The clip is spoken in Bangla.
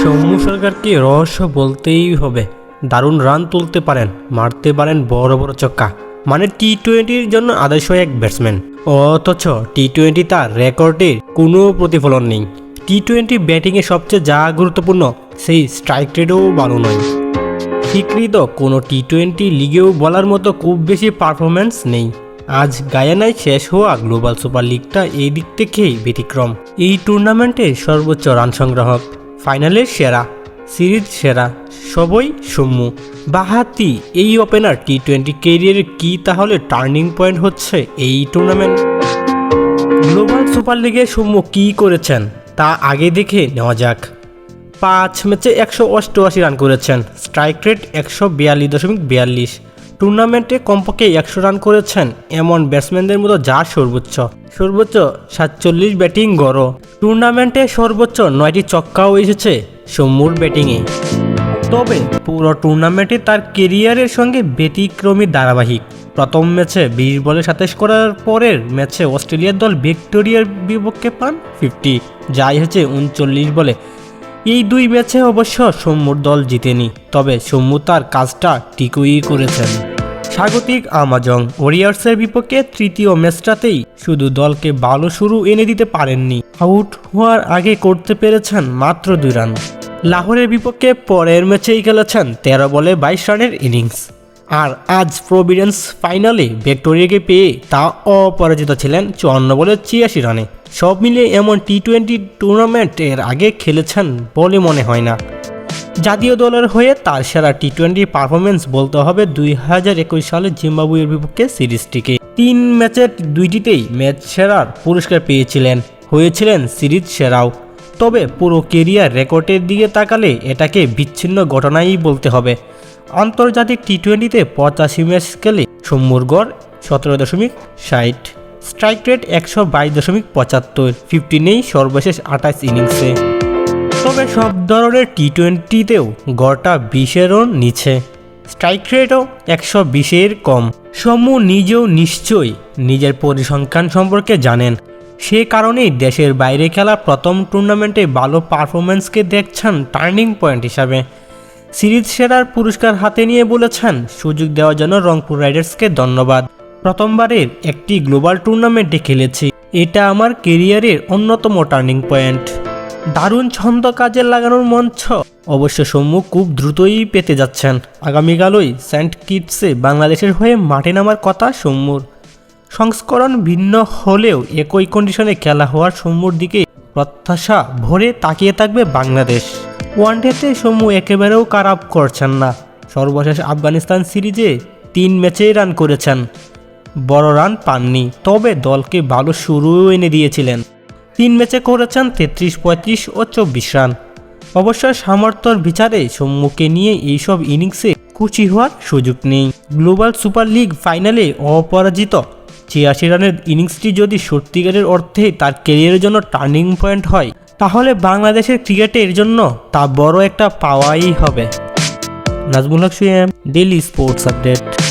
সৌম্য সরকারকে রহস্য বলতেই হবে। দারুণ রান তুলতে পারেন, মারতে পারেন বড় বড় চক্কা মানে টি টোয়েন্টির জন্য আদর্শ এক ব্যাটসম্যান অথচ টি টোয়েন্টি তার রেকর্ডের কোনো প্রতিফলন নেই। টি টোয়েন্টি ব্যাটিংয়ে সবচেয়ে যা গুরুত্বপূর্ণ, সেই স্ট্রাইক রেটও ভালো নয়। স্বীকৃত কোনো টি টোয়েন্টি লিগেও বলার মতো খুব বেশি পারফরম্যান্স নেই। আজ গায়ানায় শেষ হওয়া গ্লোবাল সুপার লিগটা এই দিক থেকেই ব্যতিক্রম। এই টুর্নামেন্টের সর্বোচ্চ রান সংগ্রাহক, ফাইনালের সেরা, সিরিজ সেরা, সবই সৌম্য বাহাতি, এই ওপেনার টি টোয়েন্টি কেরিয়ারের কি তাহলে টার্নিং পয়েন্ট হচ্ছে এই টুর্নামেন্ট? গ্লোবাল সুপার লিগে সৌম্য কী করেছেন তা আগে দেখে নেওয়া যাক। পাঁচ ম্যাচে একশো অষ্টআশি রান করেছেন, স্ট্রাইক রেট একশো বিয়াল্লিশ দশমিক বিয়াল্লিশ। টুর্নামেন্টে কমপক্ষে একশো রান করেছেন এমন ব্যাটসম্যানদের মতো যা সর্বোচ্চ। সর্বোচ্চ সাতচল্লিশ ব্যাটিং গড় টুর্নামেন্টে সর্বোচ্চ নয়টি ছক্কাও এসেছে সৌম্যর ব্যাটিংয়ে। তবে পুরো টুর্নামেন্টে তার কেরিয়ারের সঙ্গে ব্যতিক্রমী ধারাবাহিক। প্রথম ম্যাচে বিশ বলে সাতাশ করার পরের ম্যাচে অস্ট্রেলিয়ার দল ভিক্টোরিয়ার বিপক্ষে পান ফিফটি। যা এসেছে উনচল্লিশ বলে। এই দুই ম্যাচে অবশ্য সৌম্যর দল জিতেনি, তবে সৌম্য তার কাজটা টিকুই করেছেন। স্বাগতিক আমাজং ওয়ারিয়ার্সের বিপক্ষে তৃতীয় ম্যাচটাতেই শুধু দলকে ভালো শুরু এনে দিতে পারেননি, আউট হওয়ার আগে করতে পেরেছেন মাত্র দুই রান। লাহোরের বিপক্ষে পরের ম্যাচেই খেলেছেন তেরো বলে বাইশ রানের ইনিংস। আর আজ প্রভিডেন্স ফাইনালে ভিক্টোরিয়াকে পেয়ে তা অপরাজিত ছিলেন চুয়ান্ন বলে ছিয়াশি রানে। সব মিলিয়ে এমন টি টোয়েন্টি টুর্নামেন্ট এর আগে খেলেছেন বলে মনে হয় না। জাতীয় দলের হয়ে তার সেরা টি টোয়েন্টি পারফরমেন্স বলতে হবে দুই হাজার একুশ সালে জিম্বাবুয়ের বিপক্ষে সিরিজটিকে। তিন ম্যাচের দুইটিতেই ম্যাচ সেরার পুরস্কার পেয়েছিলেন, হয়েছিলেন সিরিজ সেরাও। তবে পুরো কেরিয়ার রেকর্ডের দিকে তাকালে এটাকে বিচ্ছিন্ন ঘটনাই বলতে হবে। আন্তর্জাতিক টি টোয়েন্টিতে পঁচাশি ম্যাচ খেলে সৌম্যর গড় সতেরো দশমিক ষাট। স্ট্রাইক রেট একশো বাইশ দশমিক পঁচাত্তর। ফিফটি নেই সর্বশেষ আঠাশ ইনিংসে। তবে সব ধরনের টি টোয়েন্টিতেও গড়টা বিশেরও নিচে। স্ট্রাইক রেটও একশো বিশের কম। সমু নিজেও নিশ্চয়ই নিজের পরিসংখ্যান সম্পর্কে জানেন। সে কারণেই দেশের বাইরে খেলা প্রথম টুর্নামেন্টে ভালো পারফরমেন্সকে দেখছেন টার্নিং পয়েন্ট হিসাবে। সিরিজ সেরার পুরস্কার হাতে নিয়ে বলেছেন, সুযোগ দেওয়ার জন্য রংপুর রাইডার্সকে ধন্যবাদ। প্রথমবারের একটি গ্লোবাল টুর্নামেন্টে খেলেছি। এটা আমার কেরিয়ারের অন্যতম টার্নিং পয়েন্ট। দারুণ ছন্দ কাজে লাগানোর মঞ্চ। অবশ্য সৌম্য খুব দ্রুতই পেতে যাচ্ছেন। আগামীকালই সেন্ট কিটসে বাংলাদেশের হয়ে মাঠে নামার কথা সৌম্যর। সংস্করণ ভিন্ন হলেও একই কন্ডিশনে খেলা হওয়ার সৌম্যর দিকে প্রত্যাশা ভরে তাকিয়ে থাকবে বাংলাদেশ। ওয়ানডেতে সৌম্য একেবারেও খারাপ করছেন না। সর্বশেষ আফগানিস্তান সিরিজে তিন ম্যাচেই রান করেছেন। বড় রান পাননি, তবে দলকে ভালো শুরুও এনে দিয়েছিলেন। তিন ম্যাচে করেছেন তেত্রিশ, পঁয়ত্রিশ ও চব্বিশ রান। অবশ্য সামর্থ্যর বিচারে সম্মুখে নিয়ে এইসব ইনিংসে কুচি হওয়ার সুযোগ নেই। গ্লোবাল সুপার লিগ ফাইনালে অপরাজিত ছিয়াশি রানের ইনিংসটি যদি সত্যিকারের অর্থে তার ক্যারিয়ারের জন্য টার্নিং পয়েন্ট হয় তাহলে বাংলাদেশের ক্রিকেটের জন্য তা বড় একটা পাওয়াই হবে। Nazmul Haque সুয়েম daily sports update